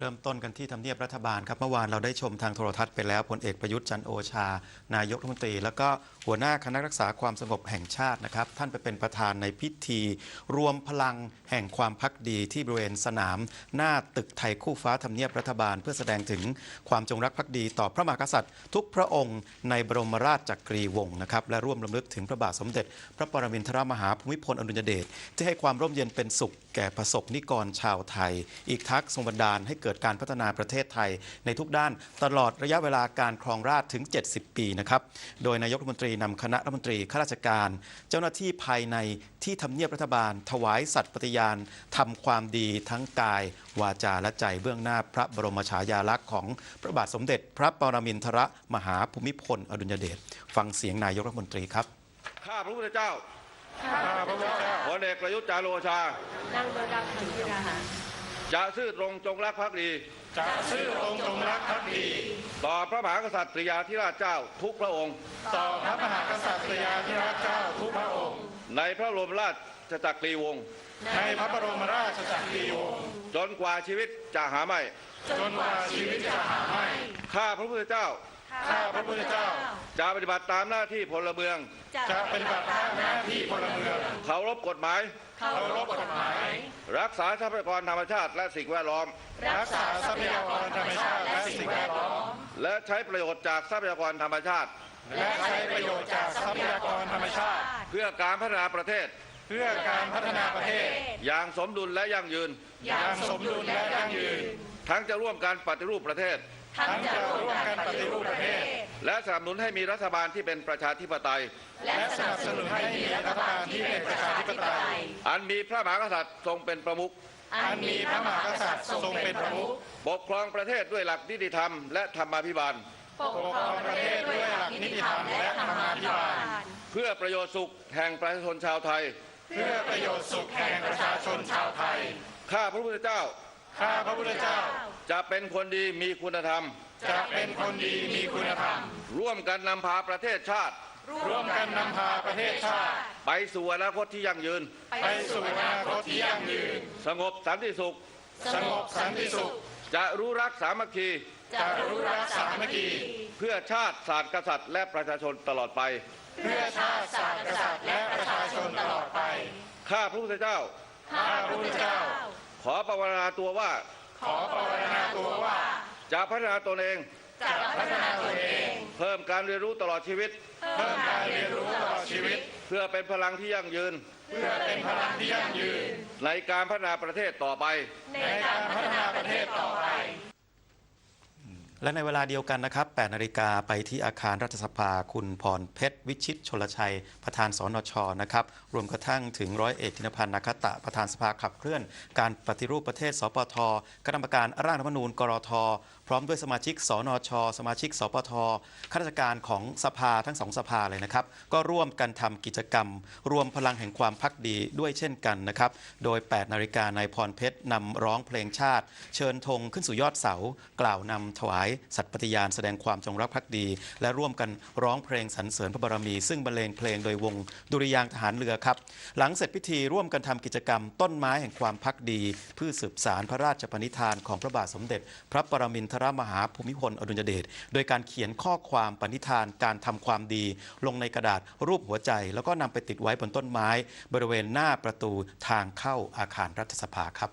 เริ่มต้นกันที่ทำเนียบรัฐบาลครับเมื่อวานเราได้ชมทางโทรทัศน์ไปแล้วพลเอกประยุทธ์จันโอชา นายกรัฐมนตรี แล้วก็หัวหน้าคณะรักษาความสงบแห่งชาตินะครับ ท่านไปเป็นประธานในพิธี รวมพลังแห่งความพักดีที่บริเวณสนาม หน้าตึกไทยคู่ฟ้าทำเนียบรัฐบาล เพื่อแสดงถึงความจงรักภักดีต่อพระมหากษัตริย์ ทุกพระองค์ในบรมราชจักรีวงศ์นะครับและร่วมรำลึกถึงพระบาทสมเด็จ พระปรมินทรมหาภูมิพลอดุลยเดชที่ให้ความร่มเย็นเป็นสุขแก่ประสบนิกรชาวไทย อีกทั้งทรงบันดาลให้เกิดการพัฒนาประเทศไทยในทุกด้านตลอดระยะเวลาการครองราชย์ถึง 70 ปีนะครับ โดยนายกรัฐมนตรีนำคณะรัฐมนตรีข้าราชการ เจ้าหน้าที่ภายในที่ทำเนียบรัฐบาล ถวายสัตย์ปฏิญาณทำความดีทั้งกาย วาจาและใจเบื้องหน้าพระบรมฉายาลักษณ์ของพระบาทสมเด็จ พระปรมินทรมหาภูมิพลอดุลยเดชฟังเสียงนายกรัฐมนตรีครับข้าพระพุทธเจ้าข้าพระพุทธเจ้าพลเอกประยุทธ์จันทร์โอชานั่งโดยดาวขันธิรา จะซื่อตรงจงรักภักดี จะซื่อตรงจงรักภักดี ต่อพระมหากษัตริยาธิราชเจ้าทุกพระองค์ ต่อพระมหากษัตริยาธิราชเจ้าทุกพระองค์ ในพระบรมราชจักรีวงศ์ ในพระบรมราชจักรีวงศ์ จนกว่าชีวิตจะหาไม่ จนกว่าชีวิตจะหาไม่ ข้าพระพุทธเจ้า ข้าพระพุทธเจ้า จะปฏิบัติตามหน้าที่พลเมือง จะปฏิบัติหน้าที่พลเมืองเคารพกฎหมายเคารพกฎหมาย รักษาทรัพยากรธรรมชาติและสิ่งแวดล้อม รักษาทรัพยากรธรรมชาติและสิ่งแวดล้อม และใช้ประโยชน์จากทรัพยากรธรรมชาติ และใช้ประโยชน์จากทรัพยากรธรรมชาติ เพื่อการพัฒนาประเทศเพื่อการพัฒนาประเทศ อย่างสมดุลและยั่งยืน อย่างสมดุลและยั่งยืน ทั้งจะร่วมการปฏิรูปประเทศ ทั้งจะร่วมกันปฏิรูปประเทศ และสนับสนุนให้มีรัฐบาลที่เป็นประชาธิปไตย และสนับสนุนให้มีรัฐบาลที่เป็นประชาธิปไตย อันมีพระมหากษัตริย์ทรงเป็นประมุขอันมีพระมหากษัตริย์ทรงเป็นประมุขปกครองประเทศด้วยหลักนิติธรรมและธรรมาภิบาลปกครองประเทศด้วยหลักนิติธรรมและธรรมาภิบาล เพื่อประโยชน์สุขแห่งประชาชนชาวไทย เพื่อประโยชน์สุขแห่งประชาชนชาวไทย ข้าพระพุทธเจ้า ข้าพระพุทธเจ้า จะเป็นคนดีมีคุณธรรม จะเป็นคนดีมีคุณธรรม ร่วมกันนำพาประเทศชาติ ร่วมกันนำพาประเทศชาติ ไปสู่อนาคตที่ยั่งยืน ไปสู่อนาคตที่ยั่งยืน สงบสันติสุข สงบสันติสุข จะรู้รักสามัคคี จะรู้รักสามัคคี เพื่อชาติศาสตร์กษัตริย์และประชาชนตลอดไป เพื่อชาติศาสตร์กษัตริย์และประชาชนตลอดไป ข้าพระพุทธเจ้า ข้าพระพุทธเจ้าข อประวารณาตัวว่า ขอปรารถนาตัวว่า จะพัฒนาตนเอง จะพัฒนาตนเอง เพิ่มการเรียนรู้ตลอดชีวิต เพิ่มการเรียนรู้ตลอดชีวิต เพื่อเป็นพลังที่ยั่งยืน เพื่อเป็นพลังที่ยั่งยืน ในการพัฒนาประเทศต่อไป ในการพัฒนาประเทศต่อไป และในเวลาเดียวกันนะครับ 8 นาฬิกาไปที่อาคารรัฐสภาคุณพรเพชร วิชิต ชลชัย ประธานสนชนะครับ รวมกระทั่งถึงร้อยเอกธินพันธ์นาคตะ ประธานสภาขับเคลื่อน การปฏิรูปประเทศ สปท คณะกรรมการร่างรัฐธรรมนูญ กรท พร้อมด้วยสมาชิก สนช สมาชิก สปทข้าราชการของสภาทั้งสองสภาเลยนะครับ ก็ร่วมกันทำกิจกรรม รวมพลังแห่งความพักดีด้วยเช่นกันนะครับ โดย 8 นาฬิกานายพรเพชรนำร้องเพลงชาติ เชิญธงขึ้นสู่ยอดเสา กล่าวนำถวายสัตย์ปฏิญาณแสดงความจงรักภักดี และร่วมกันร้องเพลงสรรเสริญพระบารมี ซึ่งบรรเลงเพลงโดยวงดุริยางทหารเรือครับ หลังเสร็จพิธีร่วมกันทำกิจกรรม ต้นไม้แห่งความพักดีเพื่อสืบสารพระราชปณิธานของพระบาทสมเด็จ พระปรมินทรมหาภูมิพลอดุลยเดชโดยการเขียนข้อความปณิธานการทำความดี ลงในกระดาษรูปหัวใจ แล้วก็นำไปติดไว้บนต้นไม้ บริเวณหน้าประตูทางเข้าอาคารรัฐสภาครับ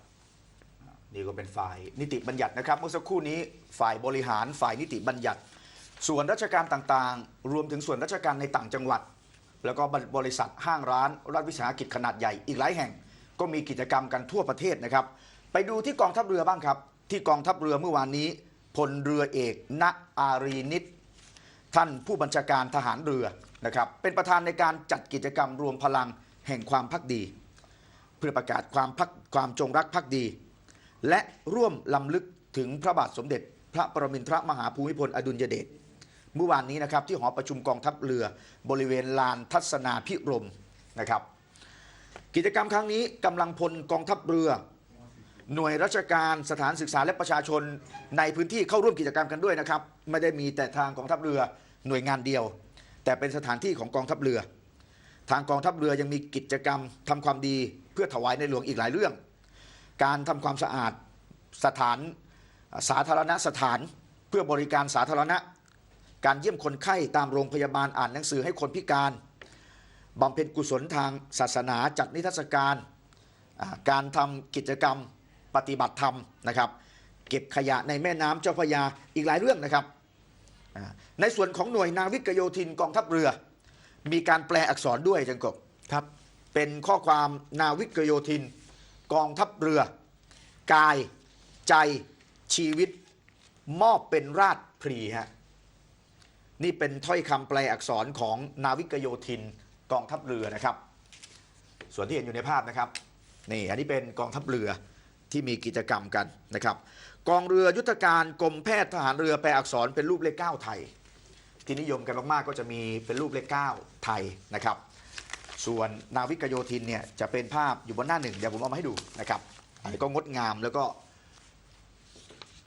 นี่ก็เป็นฝ่ายนิติบัญญัตินะครับเมื่อสักครู่นี้ฝ่ายบริหารฝ่ายนิติบัญญัติ ส่วนราชการต่างๆ รวมถึงส่วนราชการในต่างจังหวัด แล้วก็บริษัทห้างร้าน รัฐวิสาหกิจขนาดใหญ่อีกหลายแห่ง ก็มีกิจกรรมกันทั่วประเทศนะครับ ไปดูที่กองทัพเรือบ้างครับ ที่กองทัพเรือเมื่อวานนี้ พลเรือเอกณอารีนิตท่านผู้บัญชาการทหารเรือนะครับเป็นประธานในการจัดกิจกรรมรวมพลังแห่งความพักดี เพื่อประกาศความพักความจงรักภักดี และร่วมลำลึกถึงพระบาทสมเด็จ พระปรมินทรมหาภูมิพลอดุลยเดชเมื่อวานนี้นะครับที่หอประชุมกองทัพเรือบริเวณลานทัศนาพิรมนะครับ กิจกรรมครั้งนี้กำลังพลกองทัพเรือ หน่วยราชการสถานศึกษาและประชาชนในพื้นที่เข้าร่วมกิจกรรมกันด้วยนะครับ ไม่ได้มีแต่ทางกองทัพเรือหน่วยงานเดียว แต่เป็นสถานที่ของกองทัพเรือ ทางกองทัพเรือยังมีกิจกรรมทำความดีเพื่อถวายในหลวงอีกหลายเรื่อง การทำความสะอาดสถานสาธารณสถานเพื่อบริการสาธารณะ การเยี่ยมคนไข้ตามโรงพยาบาลอ่านหนังสือให้คนพิการบำเพ็ญกุศลทางศาสนาจัดนิทรรศการ การทำกิจกรรม ปฏิบัติธรรมนะครับ เก็บขยะในแม่น้ำเจ้าพระยาอีกหลายเรื่องนะครับอ่าในส่วนของหน่วยนาวิกโยธินกองทัพเรือ มีการแปลอักษรด้วยจังกบครับเป็นข้อความนาวิกโยธิน กองทัพเรือ กาย ใจชีวิต มอบเป็นราชพรีฮะนี่เป็นถ้อยคำแปลอักษรของนาวิกโยธินกองทัพเรือนะครับ ส่วนที่เห็นอยู่ในภาพนะครับนี่อันนี้เป็นกองทัพเรือ ที่มีกิจกรรมกันนะครับ กองเรือยุทธการกรมแพทย์ทหารเรือแปลอักษรเป็นรูปเลขเก้าไทย ที่นิยมกันมากๆก็จะมีเป็นรูปเลขเก้าไทยนะครับ ส่วนนาวิกโยธินเนี่ยจะเป็นภาพอยู่บนหน้าหนึ่งเดี๋ยวผมเอามาให้ดูนะครับอันนี้ก็งดงามแล้วก็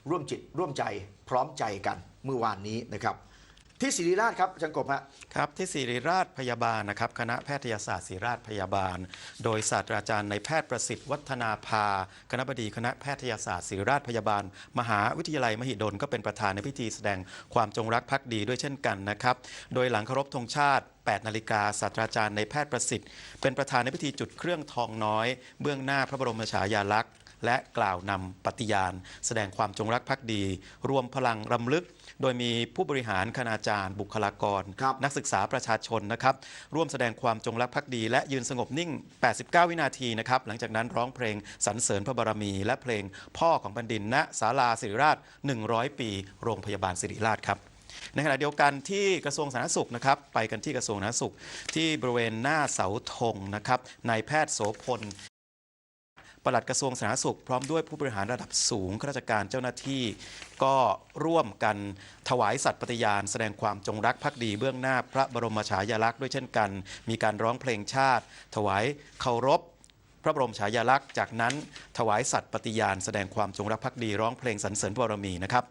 ร่วมจิตร่วมใจพร้อมใจกันเมื่อวานนี้นะครับ ที่ศิริราชครับอาจังกบฮะครับที่ศิริราชพยาบาลนะครับคณะแพทยศาสตร์ศิริราชพยาบาล โดยศาสตราจารย์ในแพทย์ประสิทธิ์วัฒนาภาคณะบดีคณะแพทยศาสตร์ศิริราชพยาบาล มหาวิทยาลัยมหิดลก็เป็นประธานในพิธีแสดงความจงรักภักดีด้วยเช่นกันนะครับโดยหลังเคารพธงชาติ8นาฬิกาศาสตราจารย์ในแพทย์ประสิทธิ์ เป็นประธานในพิธีจุดเครื่องทองน้อย เบื้องหน้าพระบรมฉายาลักษณ์และกล่าวนำปฏิญาณ แสดงความจงรักภักดี รวมพลังรำลึก โดยมีผู้บริหารคณาจารย์ บุคลากรครับนักศึกษาประชาชนนะครับ ร่วมแสดงความจงรักภักดี และยืนสงบนิ่ง 89 วินาทีนะครับ หลังจากนั้นร้องเพลงสรรเสริญพระบารมี และเพลงพ่อของแผ่นดินณศาลาสิริราช 100 ปี โรงพยาบาลสิริราชครับในขณะเดียวกันที่กระทรวงสาธารณสุขนะครับไปกันที่กระทรวงสาธารณสุข ที่บริเวณหน้าเสาธงนะครับนายแพทย์โสพล ปลัดกระทรวงสาธารณสุข พร้อมด้วยผู้บริหารระดับสูงข้าราชการเจ้าหน้าที่ ก็ร่วมกันถวายสัตย์ปฏิญาณ แสดงความจงรักภักดีเบื้องหน้าพระบรมฉายาลักษณ์ด้วยเช่นกัน มีการร้องเพลงชาติ ถวายเคารพพระบรมฉายาลักษณ์ จากนั้นถวายสัตย์ปฏิญาณ แสดงความจงรักภักดีร้องเพลงสรรเสริญบารมีนะครับ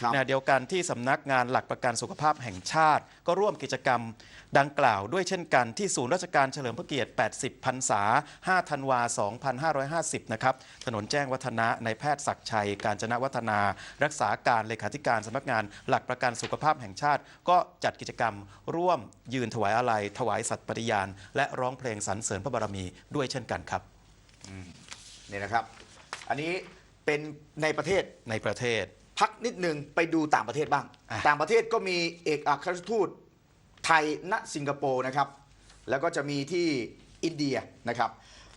ครับขณะเดียวกันที่สำนักงานหลักประกันสุขภาพแห่งชาติ ก็ร่วมกิจกรรมดังกล่าวด้วยเช่นกันที่ศูนย์ราชการเฉลิมพระเกียรติ 80 พรรษา 5 ธันวา 2550 นะครับ ถนนแจ้งวัฒนะในแพทย์ศักดิ์ชัย การจนวัฒนา รักษาการเลขาธิการสำนักงานหลักประกันสุขภาพแห่งชาติ ก็จัดกิจกรรมร่วมยืนถวายอาลัยถวายสัตย์ปฏิญาณ และร้องเพลงสรรเสริญพระบารมีด้วยเช่นกันครับนี่นะครับ อันนี้เป็นในประเทศในประเทศ พักนิดหนึ่งไปดูต่างประเทศบ้างอะต่างประเทศก็มีเอกอัครราชทูตไทยณสิงคโปร์นะครับ แล้วก็จะมีที่อินเดียนะครับ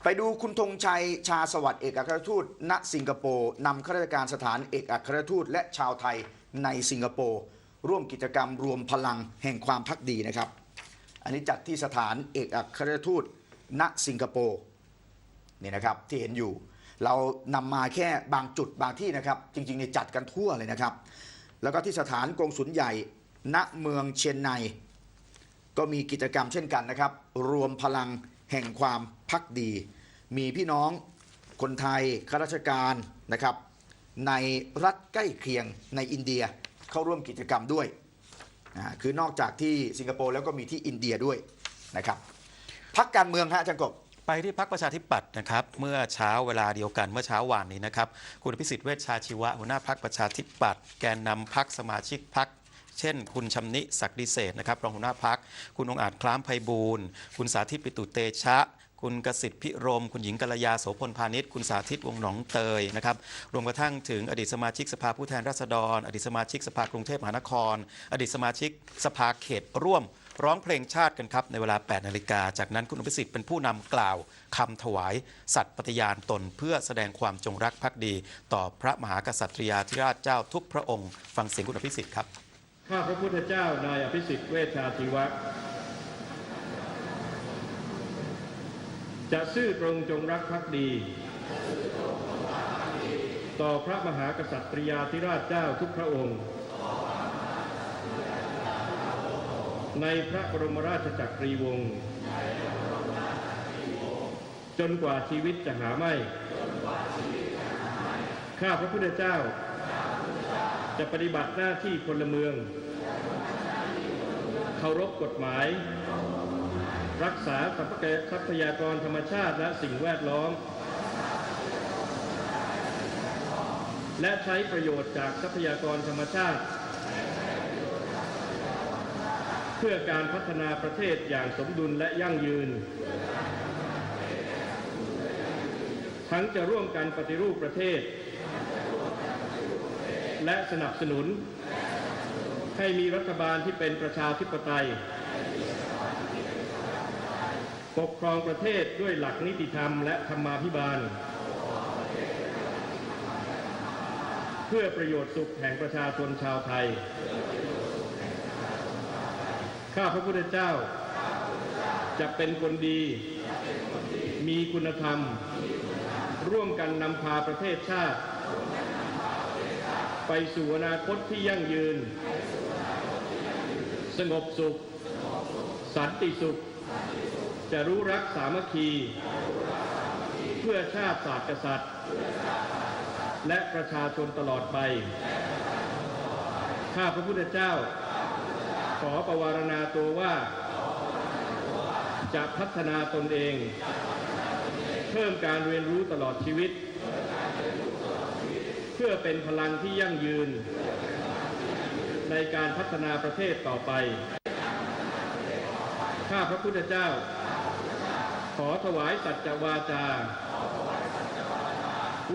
ไปดูคุณธงชัยชาสวัสดิ์เอกอัครราชทูตณสิงคโปร์นำข้าราชการสถานเอกอัครราชทูตและชาวไทยในสิงคโปร์ร่วมกิจกรรมรวมพลังแห่งความพักดีนะครับ อันนี้จัดที่สถานเอกอัครราชทูตณสิงคโปร์นี่นะครับที่เห็นอยู่ เรานำมาแค่บางจุดบางที่นะครับ จริงๆเนี่ยจัดกันทั่วเลยนะครับ แล้วก็ที่สถานกงสุลใหญ่ณเมืองเชียงไนก็มีกิจกรรมเช่นกันนะครับ รวมพลังแห่งความพักดี มีพี่น้องคนไทยข้าราชการนะครับ ในรัฐใกล้เคียงในอินเดียเข้าร่วมกิจกรรมด้วยคือนอกจากที่สิงคโปร์แล้วก็มีที่อินเดียด้วยนะครับพักการเมืองฮะจารย์กบ ไปที่พักประชาธิปัตย์นะครับ เมื่อเช้าเวลาเดียวกันเมื่อเช้าวานนี้นะครับ คุณพิสิทธิ์เวชชาชีวะหัวหน้าพักประชาธิปัตย์แกนนำพักสมาชิกพักเช่น คุณชำนิศักดิเศษนะครับรองหัวหน้าพัก คุณองอาจคล้ามไพบูลย์คุณสาธิตปิตุเตชะ คุณกสิทธิพิรม คุณหญิงกัลยาโสพลพาณิชย์คุณสาธิตวงหนองเตยนะครับรวมกระทั่งถึงอดีตสมาชิกสภาผู้แทนราษฎร อดีตสมาชิกสภากรุงเทพมหานคร อดีตสมาชิกสภาเขตร่วม ร้องเพลงชาติกันครับ ในเวลา 8 นาฬิกา จากนั้นคุณอภิสิทธิ์เป็นผู้นำกล่าวคำถวาย สัตย์ปฏิญาณตนเพื่อแสดงความจงรักภักดี ต่อพระมหากษัตริยาธิราชเจ้าทุกพระองค์ ฟังเสียงคุณอภิสิทธิ์ครับ ข้าพระพุทธเจ้านายอภิสิทธิ์เวชชาชีวะจะซื่อตรงจงรักภักดี ต่อพระมหากษัตริยาธิราชเจ้าทุกพระองค์ ในพระบรมราชจักรีวงศ์จนกว่าชีวิตจะหาไม่ ข้าพระพุทธเจ้า จะปฏิบัติหน้าที่พลเมือง เคารพกฎหมาย รักษาทรัพยากรธรรมชาติและสิ่งแวดล้อม และใช้ประโยชน์จากทรัพยากรธรรมชาติ เพื่อการพัฒนาประเทศอย่างสมดุลและยั่งยืน ทั้งจะร่วมกันปฏิรูปประเทศ และสนับสนุน ให้มีรัฐบาลที่เป็นประชาธิปไตย ปกครองประเทศด้วยหลักนิติธรรมและธรรมาภิบาล เพื่อประโยชน์สุขแห่งประชาชนชาวไทย ข้าพระพุทธเจ้า จะเป็นคนดี มีคุณธรรม ร่วมกันนำพาประเทศชาติ ไปสู่อนาคตที่ยั่งยืน สงบสุข สันติสุข จะรู้รักสามัคคี เพื่อชาติศาสตร์กษัตริย์ และประชาชนตลอดไป ข้าพระพุทธเจ้า ขอประวารณาตัวว่า จะพัฒนาตนเอง เพิ่มการเรียนรู้ตลอดชีวิต เพื่อเป็นพลังที่ยั่งยืน ในการพัฒนาประเทศต่อไป ข้าพระพุทธเจ้า ขอถวายสัจจวาจา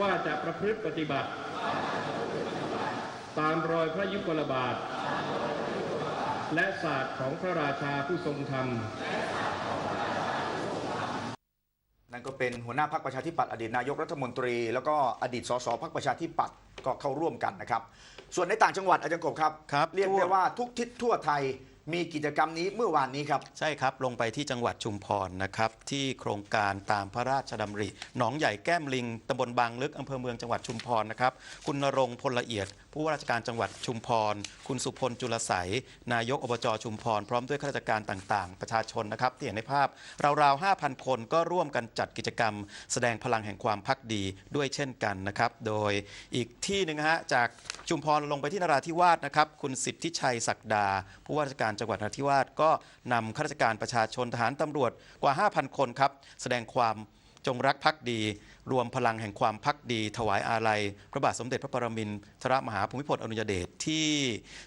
ว่าจะประพฤติปฏิบัติ ตามรอยพระยุคลบาท และศาสตร์ของพระราชาผู้ทรงธรรม นั่นก็เป็นหัวหน้าพรรคประชาธิปัตย์อดีตนายกรัฐมนตรี แล้วก็อดีตสสพรรคประชาธิปัตย์ก็เข้าร่วมกันนะครับ ส่วนในต่างจังหวัดอาจารย์กบครับ ครับ เรียกทั่วได้ว่าทุกทิศทั่วไทย มีกิจกรรมนี้เมื่อวานนี้ครับ ใช่ครับ ลงไปที่จังหวัดชุมพรนะครับ ที่โครงการตามพระราชดำริหนองใหญ่แก้มลิงตำบลบางลึกอำเภอเมืองจังหวัดชุมพรนะครับ คุณนรงพลละเอียด ผู้ว่าราชการจังหวัดชุมพร คุณสุพลจุลใสยนายกอบจชุมพร พร้อมด้วยข้าราชการต่างๆ ประชาชนนะครับที่เห็นในภาพราวๆ5,000 คนก็ร่วมกันจัดกิจกรรม แสดงพลังแห่งความพักดีด้วยเช่นกันนะครับ โดยอีกที่หนึ่งฮะจากชุมพรลงไปที่นราธิวาสนะครับ คุณสิทธิชัยศักดา ผู้ว่าราชการจังหวัดนราธิวาสก็นำข้าราชการประชาชนทหารตำรวจกว่า 5,000 คนครับ แสดงความจงรักภักดีรวมพลังแห่งความพักดี ถวายอาลัย พระบาทสมเด็จพระปรมินทรมหาภูมิพลอดุลยเดชที่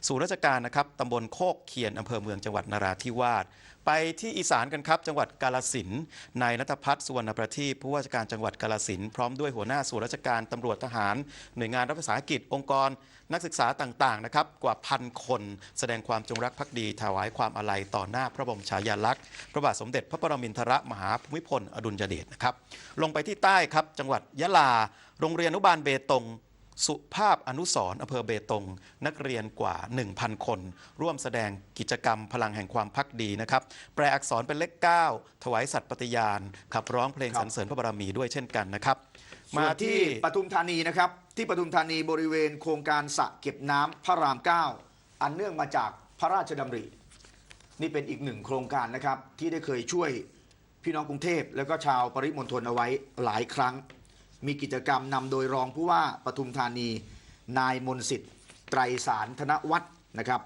ศูนย์ราชการนะครับตำบลโคกเคียนอำเภอเมืองจังหวัดนราธิวาสไปที่อีสานกันครับ จังหวัดกาลสินนายนัทพัฒน์สุวรรณประทีปผู้ว่าราชการจังหวัดกาลสินพร้อมด้วยหัวหน้าส่วนราชการตำรวจทหาร หน่วยงานรัฐวิสาหกิจองค์กร นักศึกษาต่างๆนะครับกว่าพันคน แสดงความจงรักภักดี ถวายความอาลัยต่อหน้าพระบรมฉายาลักษณ์พระบาทสมเด็จพระปรมินทรมหาภูมิพลอดุลยเดชนะครับลงไปที่ใต้ครับจังหวัดยะลา โรงเรียนอนุบาลเบตง สุภาพอนุสรณ์อำเภอเบตง นักเรียนกว่า 1,000 คน ร่วมแสดงกิจกรรมพลังแห่งความพักดีนะครับ แปลอักษรเป็นเลข 9 ถวายสัตย์ปฏิญาณ ขับร้องเพลงครับสรรเสริญพระบารมีด้วยเช่นกันนะครับ มามาที่ที่ปทุมธานีนะครับ ที่ปทุมธานีบริเวณโครงการสระเก็บน้ำพระราม 9 อันเนื่องมาจากพระราชดำริ นี่เป็นอีกหนึ่งโครงการนะครับที่ได้เคยช่วย พี่น้องกรุงเทพแล้วก็ชาวปริมณฑลเอาไว้หลายครั้ง มีกิจกรรมนำโดยรองผู้ว่าปทุมธานี นายมนสิทธิ์ ไตรสารธนวัฒน์นะครับ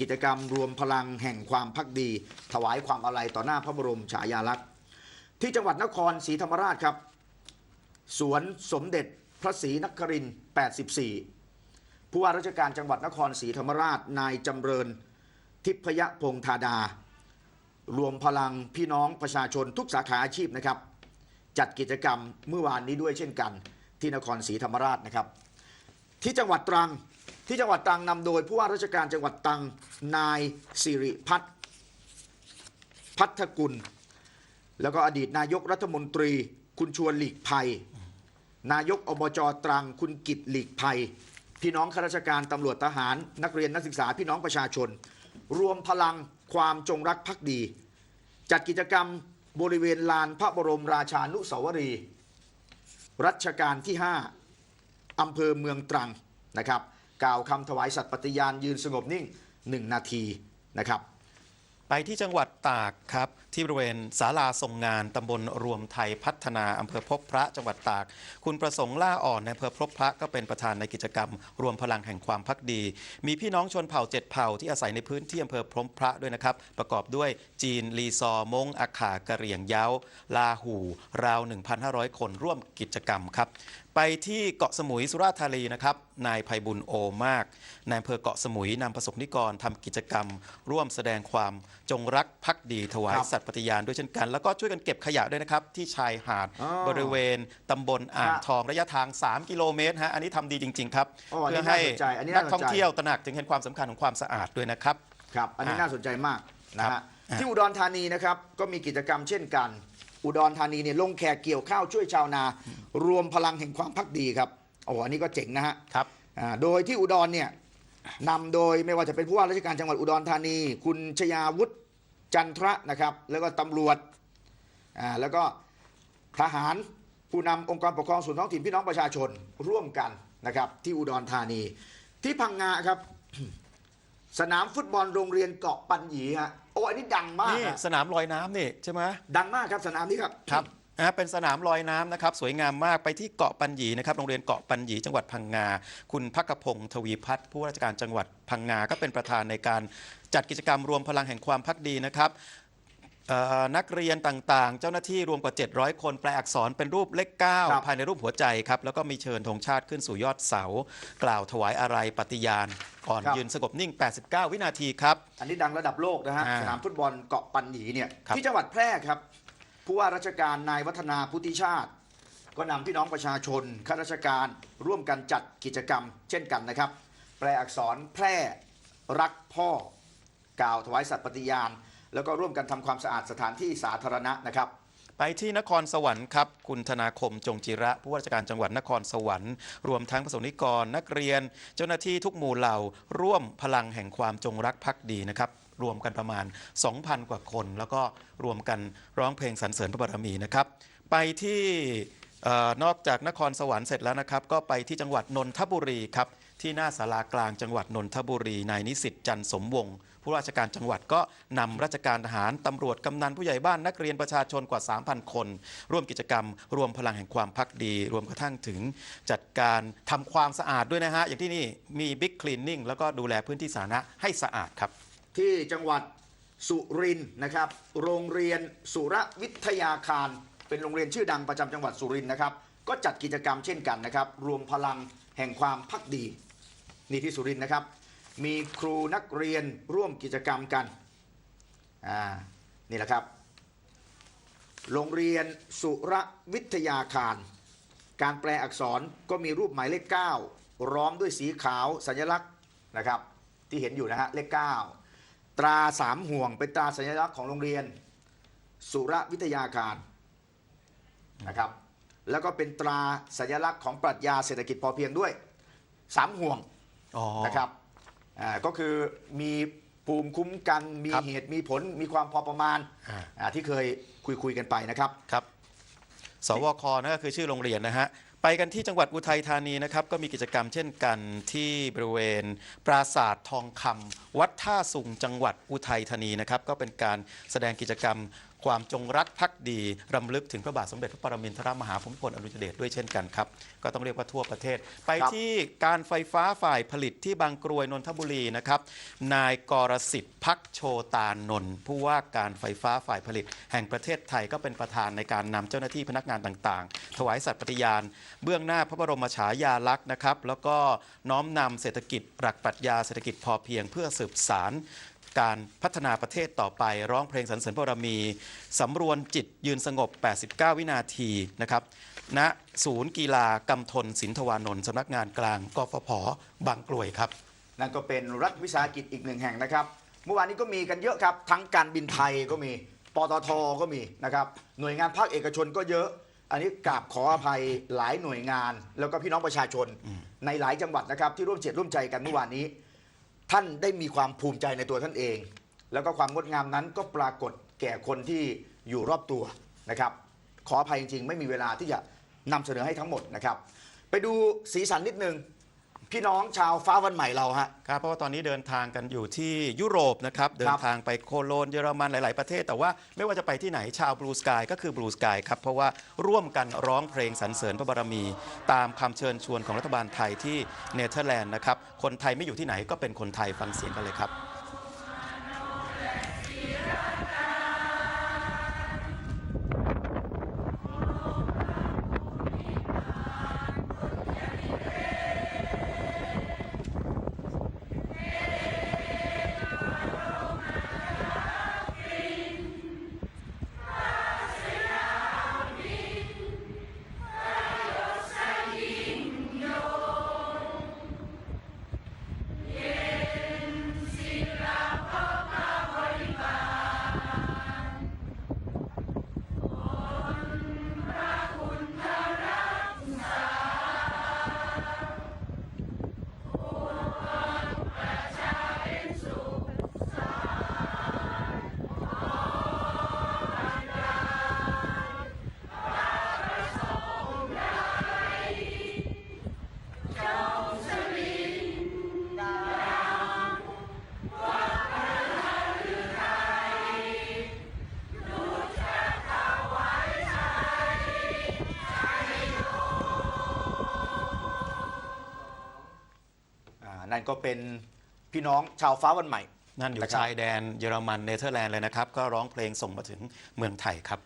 กิจกรรมรวมพลังแห่งความพักดี ถวายความอาลัยต่อหน้าพระบรมฉายาลักษณ์ ที่จังหวัดนครศรีธรรมราชครับ สวนสมเด็จพระศรีนครินทร์84 ผู้ว่าราชการจังหวัดนครศรีธรรมราช นายจำเริญ ทิพยพงธาดา รวมพลังพี่น้องประชาชนทุกสาขาอาชีพนะครับ จัดกิจกรรมเมื่อวานนี้ด้วยเช่นกัน ที่นครศรีธรรมราชนะครับ ที่จังหวัดตรังที่จังหวัดตรังนำโดยผู้ว่าราชการจังหวัดตรังนายสิริพัฒน์พัทธกุล แล้วก็อดีตนายกรัฐมนตรี คุณชวนหลีกภัย นายกอบจตรังคุณกิตหลีกภัย พี่น้องข้าราชการตำรวจทหาร นักเรียนนักศึกษาพี่น้องประชาชน รวมพลัง ความจงรักภักดี จัดกิจกรรมบริเวณลานพระบรมราชานุสาวรีย์รัชกาลที่ 5 อำเภอเมืองตรังนะครับ กล่าวคำถวายสัตย์ปฏิญาณยืนสงบนิ่ง 1 นาทีนะครับ ไปที่จังหวัดตากครับ ที่บริเวณศาลาทรงงานตำบลรวมไทยพัฒนาอำเภอพบพระจังหวัดตาก คุณประสงค์ล่าอ่อนในอำเภอพบพระก็เป็นประธานในกิจกรรม รวมพลังแห่งความพักดี มีพี่น้องชนเผ่าเจ็ดเผ่าที่อาศัยในพื้นที่อำเภอพบพระด้วยนะครับ ประกอบด้วยจีน ลีซอมงอาขากะเหรี่ยงเย้า ลาหู ราว 1,500 คนร่วมกิจกรรมครับ ไปที่เกาะสมุยสุราษฎร์ธานีนะครับ นายภัยบุญโอมากนายอำเภอเกาะสมุยนำประสบนิกรทำกิจกรรม ร่วมแสดงความจงรักภักดีถวายครับสัตย์ปฏิญาณด้วยเช่นกัน แล้วก็ช่วยกันเก็บขยะด้วยนะครับ ที่ชายหาดอ๋อบริเวณตำบลอ่างฮะทองระยะทาง 3 กิโลเมตรฮะอันนี้ทำดีจริง ๆ ครับอ๋ออันนี้เพื่อให้น่าสนใจอันนี้นัน่ากสนใจท่องเที่ยวตระหนักถึงเห็นความสำคัญของความสะอาดด้วยนะครับครับ อันนี้อะน่าสนใจมากนะครัฮะบอะที่อุดรธานีนะครับก็มีกิจกรรมเช่นกัน อุดรธานีเนี่ยลงแขกเกี่ยวข้าวช่วยชาวนา รวมพลังแห่งความพักดีครับโอ้อันนี้ก็เจ๋งนะฮะครับอ่าโดยที่อุดรเนี่ยนำโดยไม่ว่าจะเป็นผู้ว่าราชการจังหวัดอุดรธานี คุณชยาวุฒิจันทระนะครับ แล้วก็ตำรวจอ่าแล้วก็ทหารผู้นำองค์กรปกครองส่วนท้องถิ่นพี่น้องประชาชนร่วมกันนะครับที่อุดรธานี ที่พังงาครับ สนามฟุตบอลโรงเรียนเกาะปัญญีฮะ โอ้อันนี้ดังมากนี่ฮะสนามลอยน้ำนี่ใช่ไหมดังมากครับสนามนี้ครับ ครับนะเป็นสนามลอยน้ำนะครับ สวยงามมากไปที่เกาะปัญญีนะครับโรงเรียนเกาะปัญญีจังหวัดพังงา คุณพักพงศ์ทวีพัฒน์ผู้ว่าราชการจังหวัดพังงาก็เป็นประธานในการจัดกิจกรรมรวมพลังแห่งความพักดีนะครับเอ่อ นักเรียนต่างๆ เจ้าหน้าที่รวมกว่า 700 คนแปลอักษรเป็นรูปเลขครับ9ภายในรูปหัวใจครับ แล้วก็มีเชิญธงชาติขึ้นสู่ยอดเสา กล่าวถวายอะไรปฏิญาณ ก่อนยืนสงบนิ่ง 89 วินาทีครับ อันนี้ดังระดับโลกนะฮะอ่าสนามฟุตบอลเกาะปัญญีเนี่ยครับที่จังหวัดแพร่ครับ ผู้ว่าราชการนายวัฒนาพุทธิชาติ ก็นำพี่น้องประชาชนข้าราชการร่วมกันจัดกิจกรรม เช่นกันนะครับ แปลอักษรแพร่รักพ่อกล่าวถวายสัตย์ปฏิญาณ แล้วก็ร่วมกันทำความสะอาดสถานที่สาธารณะนะครับไปที่นครสวรรค์ครับ คุณธนาคมจงจิระ ผู้ว่าราชการจังหวัดนครสวรรค์ รวมทั้งประสงนิกรนักเรียน เจ้าหน้าที่ทุกหมู่เหล่า ร่วมพลังแห่งความจงรักภักดีนะครับ รวมกันประมาณ 2,000 กว่าคน แล้วก็รวมกันร้องเพลงสรรเสริญพระบารมีนะครับ ไปที่นอกจากนครสวรรค์เสร็จแล้วนะครับ ก็ไปที่จังหวัดนนทบุรีครับที่หน้าศาลากลางจังหวัดนนทบุรีนายนิสิตจันสมวงศ์ ผู้ราชการจังหวัดก็นำราชการทหารตำรวจกำนันผู้ใหญ่บ้านนักเรียนประชาชนกว่า 3,000 คน ร่วมกิจกรรม รวมพลังแห่งความพักดี รวมกระทั่งถึงจัดการทำความสะอาดด้วยนะฮะ อย่างที่นี่มีบิ๊กคลีนนิ่งแล้วก็ดูแลพื้นที่สาธารณะให้สะอาดครับ ที่จังหวัดสุรินทร์นะครับ โรงเรียนสุรวิทยาคาร เป็นโรงเรียนชื่อดังประจำจังหวัดสุรินทร์นะครับ ก็จัดกิจกรรมเช่นกันนะครับ รวมพลังแห่งความพักดี นี่ที่สุรินทร์นะครับ มีครูนักเรียนร่วมกิจกรรมกันอ่านี่แหละครับ โรงเรียนสุรวิทยาคาร การแปลอักษรก็มีรูปหมายเลข 9 ร้อมด้วยสีขาวสัญลักษณ์นะครับ ที่เห็นอยู่นะฮะเลข 9 ตราสามห่วงเป็นตราสัญลักษณ์ของโรงเรียน สุรวิทยาคารนะครับ แล้วก็เป็นตราสัญลักษณ์ของปรัชญาเศรษฐกิจพอเพียงด้วยสามห่วงอ๋อนะครับ อ่าก็คือมีภูมิคุ้มกันมีครับเหตุมีผลมีความพอประมาณอ่า อ่าที่เคยคุยคุยๆกันไปนะครับ ครับ สวคนั่นก็คือชื่อโรงเรียนนะฮะ ไปกันที่จังหวัดอุทัยธานีนะครับ ก็มีกิจกรรมเช่นกันที่บริเวณ ปราสาททองคำวัดท่าสุงจังหวัดอุทัยธานีนะครับ ก็เป็นการแสดงกิจกรรม ความจงรักภักดีรำลึกถึงพระบาทสมเด็จพระปรมินทรมหาภูมิพลอดุลยเดชด้วยเช่นกันครับ ก็ต้องเรียกว่าทั่วประเทศ ไปที่การไฟฟ้าฝ่ายผลิตที่บางกรวยนนทบุรีนะครับ นายกรสิทธิ์พักโชตานนท์ผู้ว่าการไฟฟ้าฝ่ายผลิต แห่งประเทศไทยก็เป็นประธานในการนำเจ้าหน้าที่พนักงานต่างๆ ถวายสัตย์ปฏิญาณ เบื้องหน้าพระบรมฉายาลักษณ์นะครับ แล้วก็น้อมนำเศรษฐกิจหลักปรัชญาเศรษฐกิจพอเพียงเพื่อสืบสาร การพัฒนาประเทศต่อไป ร้องเพลงสรรเสริญพระบารมี สำรวนจิตยืนสงบ 89 วินาทีนะครับณศูนย์กีฬากำทนสินทวานนท์สำนักงานกลางกฟผบางกลวยครับ นั่นก็เป็นรัฐวิสาหกิจอีกหนึ่งแห่งนะครับ เมื่อวานนี้ก็มีกันเยอะครับ ทั้งการบินไทยก็มีปตทก็มีนะครับหน่วยงานภาคเอกชนก็เยอะอันนี้กราบขออภัยหลายหน่วยงาน แล้วก็พี่น้องประชาชนในหลายจังหวัดนะครับที่ร่วมเจตร่วมใจกันเมื่อวานนี้ ท่านได้มีความภูมิใจในตัวท่านเอง แล้วก็ความงดงามนั้นก็ปรากฏแก่คนที่อยู่รอบตัวนะครับ ขออภัยจริงๆ ไม่มีเวลาที่จะนำเสนอให้ทั้งหมดนะครับ ไปดูสีสันนิดนึง พี่น้องชาวฟ้าวันใหม่เราฮะ ครับเพราะว่าตอนนี้เดินทางกันอยู่ที่ยุโรปนะครับ เดินทางไปโคโลนเยอรมันหลาย ๆ ประเทศ แต่ว่าไม่ว่าจะไปที่ไหนชาวบลูสกายก็คือบลูสกายครับ เพราะว่าร่วมกันร้องเพลงสรรเสริญพระบารมี ตามคำเชิญชวนของรัฐบาลไทยที่เนเธอร์แลนด์นะครับ คนไทยไม่อยู่ที่ไหนก็เป็นคนไทยฟังเสียงกันเลยครับ ก็เป็นพี่น้องชาวฟ้าวันใหม่ นั่นอยู่นะครับ ชายแดนเยอรมันเนเธอร์แลนด์เลยนะครับ ก็ร้องเพลงส่งมาถึงเมืองไทยครับ